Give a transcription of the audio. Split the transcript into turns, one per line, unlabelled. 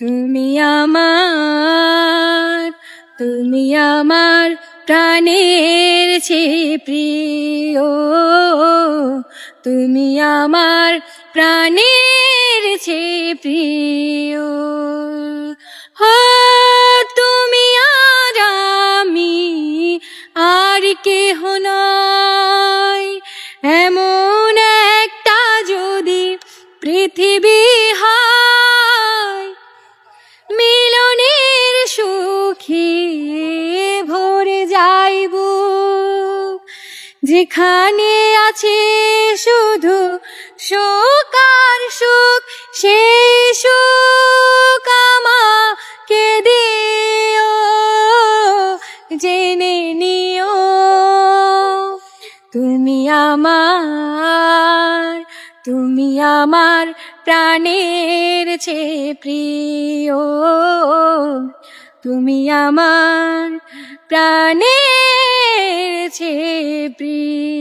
তুমি আমার তুমি আমার প্রাণের চেয়ে প্রিয়। তুমি আমার প্রাণের চেয়ে প্রিয়। হো, তুমি আর আমি আর কেহ নয় এমন একটা যদি পৃথিবী হয় যেখানে আছে শুধু সুখ আর সুখ সে সুখ আমাকে দিও, জেনে নিও। তুমি আমার তুমি আমার প্রাণের চেয়ে প্রিয়। তুমি আমার প্রাণের চেয়ে প্রিয়